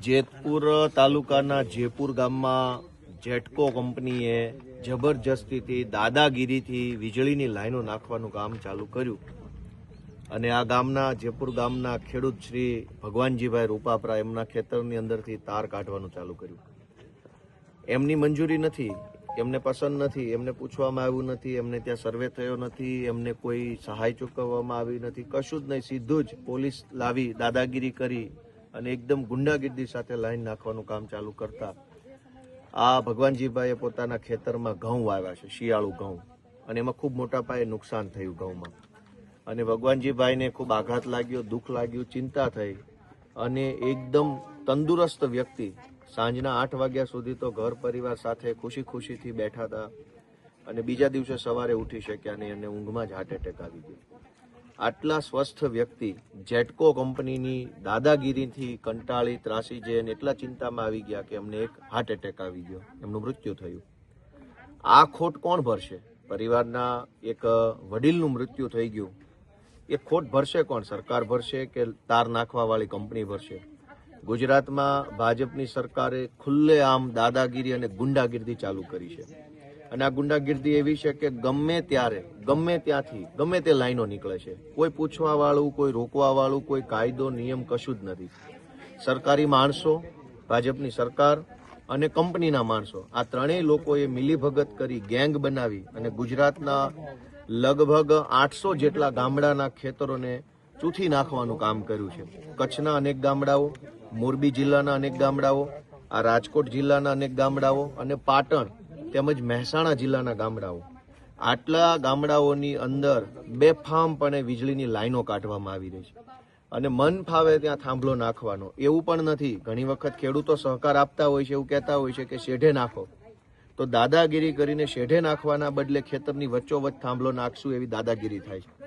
જેતપુર તાલુકાના જેપુર ગામમાં જેટકો કંપનીએ જબરજસ્તીથી, દાદાગીરીથી વીજળીની લાઈનો નાખવાનું કામ ચાલુ કર્યું. અને આ ગામના, જેપુર ગામના ખેડૂત શ્રી ભગવાનજીભાઈ રૂપાપરા એમના ખેતરની અંદરથી તાર કાઢવાનું ચાલુ કર્યું. એમની મંજૂરી નથી, એમને પસંદ નથી, એમને પૂછવામાં આવ્યું નથી, એમને ત્યાં સર્વે થયો નથી, એમને કોઈ સહાય ચૂકવવામાં આવી નથી. કશું જ નહીં, સીધું જ પોલીસ લાવી દાદાગીરી કરી અને એકદમ ગુંડાગીર્દી સાથે લાઈન નાખવાનું કામ ચાલુ કરતા આ ભગવાનજીભાઈએ પોતાના ખેતરમાં ઘઉં વાવ્યા છે, શિયાળુ ઘઉં. અને એમાં ખૂબ મોટા પાયે નુકસાન થયું ઘઉંમાં. અને ભગવાનજીભાઈને ખૂબ આઘાત લાગ્યો, દુઃખ લાગ્યું, ચિંતા થઈ. અને એકદમ તંદુરસ્ત વ્યક્તિ. સાંજના આઠ વાગ્યા સુધી તો ઘર પરિવાર સાથે ખુશી ખુશીથી બેઠા હતા. અને બીજા દિવસે સવારે ઉઠી શક્યા નહીં અને ઊંઘમાં જ હાર્ટ એટેક આવી ગયો. આટલા સ્વસ્થ વ્યક્તિ જેટકો કંપનીની દાદાગીરીથી કંટાળી ત્રાસી જઈને એટલા ચિંતામાં આવી ગયા કે એમને એક હાર્ટ એટેક આવી ગયો. એમનું મૃત્યુ થયું. આ ખોટ કોણ ભરશે? પરિવારના એક વડીલનું મૃત્યુ થઈ ગયું. એ ખોટ ભરશે કોણ? સરકાર ભરશે કે તાર નાખવાવાળી કંપની ભરશે? ગુજરાતમાં ભાજપની સરકારે ખુલ્લેઆમ દાદાગીરી અને ગુંડાગીરી ચાલુ કરી છે. અને આ ગુંડાગીર્દી એવી છે કે ગમે ત્યારે, ગમે ત્યાંથી, ગમે તે લાઈનો નીકળે છે. કોઈ પૂછવા વાળું કોઈ રોકવા વાળું કોઈ કાયદો, નિયમ કશું જ નથી. સરકારી માણસો, ભાજપની સરકાર અને કંપનીના માણસો, આ ત્રણેય લોકોએ મિલીભગત કરી ગેંગ બનાવી અને ગુજરાતના લગભગ આઠસો જેટલા ગામડાના ખેતરોને ચૂથી નાખવાનું કામ કર્યું છે. કચ્છના અનેક ગામડાઓ, મોરબી જિલ્લાના અનેક ગામડાઓ, આ રાજકોટ જિલ્લાના અનેક ગામડાઓ અને પાટણ તેમજ મહેસાણા જિલ્લાના ગામડાઓ. આટલા ગામડાઓની અંદર બેફામપણે વીજળીની લાઈનો કાઢવામાં આવી રહી છે. અને મન ફાવે ત્યાં થાંભલો નાખવાનો. એવું પણ નથી. ઘણી વખત ખેડૂતો સહકાર આપતા હોય છે, એવું કહેતા હોય છે કે શેઢે નાખો. તો દાદાગીરી કરીને શેઢે નાખવાના બદલે ખેતરની વચ્ચોવચ્ચ થાંભલો નાખશું એવી દાદાગીરી થાય છે.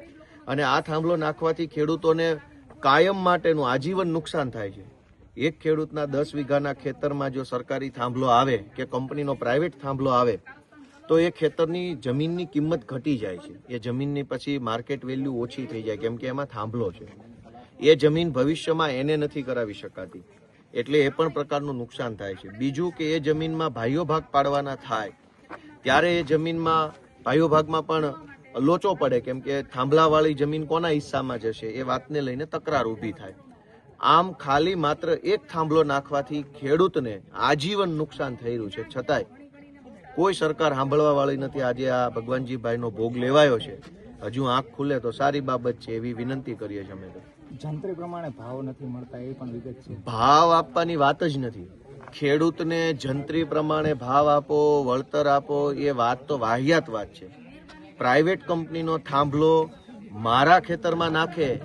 અને આ થાંભલો નાખવાથી ખેડૂતોને કાયમ માટેનું આજીવન નુકસાન થાય છે. એક ખેડૂતના દસ વીઘાના ખેતરમાં જો સરકારી થાંભલો આવે કે કંપનીનો પ્રાઇવેટ થાંભલો આવે, તો એ ખેતરની જમીનની કિંમત ઘટી જાય છે. એ જમીનની પછી માર્કેટ વેલ્યુ ઓછી થઈ જાય, કેમ કે એમાં થાંભલો છે. એ જમીન ભવિષ્યમાં એને નથી કરાવી શકાતી. એટલે એ પણ પ્રકારનું નુકસાન થાય છે. બીજું કે એ જમીનમાં ભાઈઓ ભાગ પાડવાના થાય, ત્યારે એ જમીનમાં ભાઈઓ ભાગમાં પણ લોચો પડે, કેમ કે થાંભલાવાળી જમીન કોના હિસ્સામાં જશે? એ વાતને લઈને તકરાર ઊભી થાય. આમ ખાલી માત્ર એક થાંભલો નાખવાથી ખેડૂતને આજીવન નુકસાન થઈ રહ્યું છે. છતાંય કોઈ સરકાર સાંભળવા વાળી નથી. આજે આ ભગવાનજીભાઈનો ભોગ લેવાયો છે. હજુ આંખ ખુલે તો સારી બાબત છે એવી વિનંતી કરીએ છીએ અમે તો. જંત્રી પ્રમાણે ભાવ નથી મળતા એ પણ વિગત છે. ભાવ આપવાની વાત જ નથી. ખેડૂતને જંત્રી પ્રમાણે ભાવ આપો વળતર આપો એ વાત તો વાહિયાત વાત છે. પ્રાઇવેટ કંપનીનો થાંભલો મારા ખેતરમાં નાખે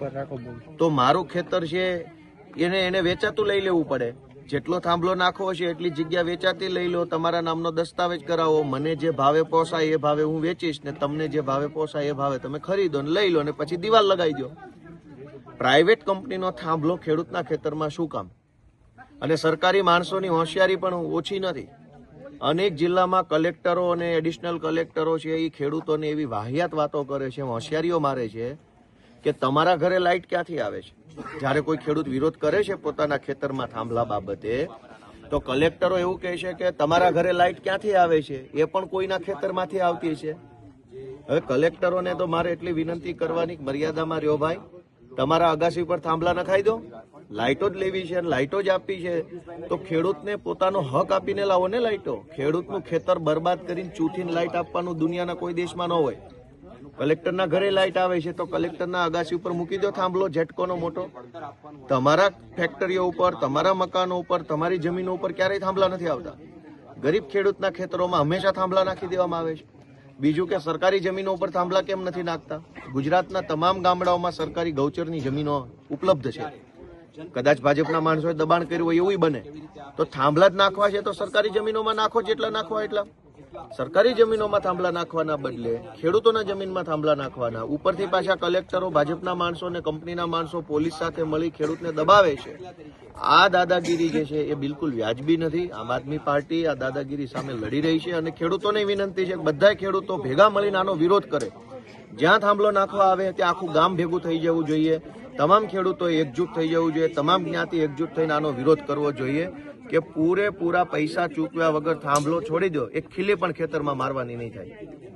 તો મારું ખેતર છે એને એને વેચાતું લઈ લેવું પડે. જેટલો થાંભલો નાખવો છે એટલી જગ્યા વેચાતી લઈ લો, તમારા નામનો દસ્તાવેજ કરાવો, મને જે ભાવે પોસાય એ ભાવે હું વેચીશ ને તમને જે ભાવે પોસાય એ ભાવે તમે ખરીદો ને લઈ લો ને પછી દિવાલ લગાવી દો. પ્રાઇવેટ કંપનીનો થાંભલો ખેડૂતના ખેતરમાં શું કામ? અને સરકારી માણસોની હોશિયારી પણ ઓછી નથી. અનેક જિલ્લામાં કલેક્ટરો અને એડિશનલ કલેક્ટરો છે, એ ખેડૂતોને એવી વાહિયાત વાતો કરે છે, હોશિયારીઓ મારે છે કે તમારા ઘરે લાઇટ ક્યાંથી આવે છે? જ્યારે કોઈ ખેડૂત વિરોધ કરે છે પોતાના ખેતરમાં થાંભલા બાબતે, તો કલેક્ટરો એવું કહે છે કે તમારા ઘરે લાઇટ ક્યાંથી આવે છે? એ પણ કોઈના ખેતરમાંથી આવતી છે. હવે કલેક્ટરોને તો મારે એટલી વિનંતી કરવાની મર્યાદામાં રહ્યો ભાઈ. તમારા અગાસી પર થાંભલા નખાઈ દો. લાઇટો જ લેવી છે લાઇટો જ આપી છે. તો ખેડૂતને પોતાનો હક આપીને લાવો ને લાઇટો. ખેડૂતનું ખેતર બરબાદ કરીને ચૂથીને લાઇટ આપવાનું દુનિયાના કોઈ દેશમાં ન હોય. કલેક્ટરના ઘરે લાઇટ આવે છે તો કલેક્ટરના અગાસી ઉપર મૂકી દો, થાંભલો, ઝટકોનો મોટો. તમારા ફેક્ટરીઓ ઉપર, તમારા મકાનો ઉપર, તમારી જમીનો ઉપર ક્યારેય થાંભલા નથી આવતા. ગરીબ ખેડૂતના ખેતરોમાં હંમેશા થાંભલા નાખી દેવામાં આવે છે. બીજું કે સરકારી જમીનો ઉપર થાંભલા કેમ નથી નાખતા? ગુજરાતના તમામ ગામડાઓમાં સરકારી ગૌચરની જમીનો ઉપલબ્ધ છે. કદાચ ભાજપના માણસોએ દબાણ કર્યું હોય એવું બને. તો થાંભલા જ નાખવા છે તો સરકારી જમીનોમાં નાખો જેટલા નાખવા એટલા. સરકારી જમીનોમાં થાંભલા નાખવાના બદલે ખેડૂતોના જમીનમાં થાંભલા નાખવાના, ઉપરથી પાછા કલેક્ટરો ભાજપના માણસો અને કંપનીના માણસો પોલીસ સાથે મળી ખેડૂતને દબાવે છે. આ દાદાગીરી જે છે એ બિલકુલ વ્યાજબી નથી. આમ આદમી પાર્ટી આ દાદાગીરી સામે લડી રહી છે અને ખેડૂતોને વિનંતી છે બધા ખેડૂતો ભેગા મળીને આનો વિરોધ કરે. જ્યાં થાંભલો નાખવા આવે ત્યાં આખું ગામ ભેગું થઈ જવું જોઈએ. તમામ ખેડૂતોએ એકજૂટ થઈ જવું જોઈએ. તમામ જ્ઞાતિ એકજૂટ થઈને આનો વિરોધ કરવો જોઈએ. કે પૂરેપૂરા પૈસા ચૂકવ્યા વગર થાંભલો છોડી દો એક ખીલી પણ ખેતરમાં મારવાની નહીં થાય.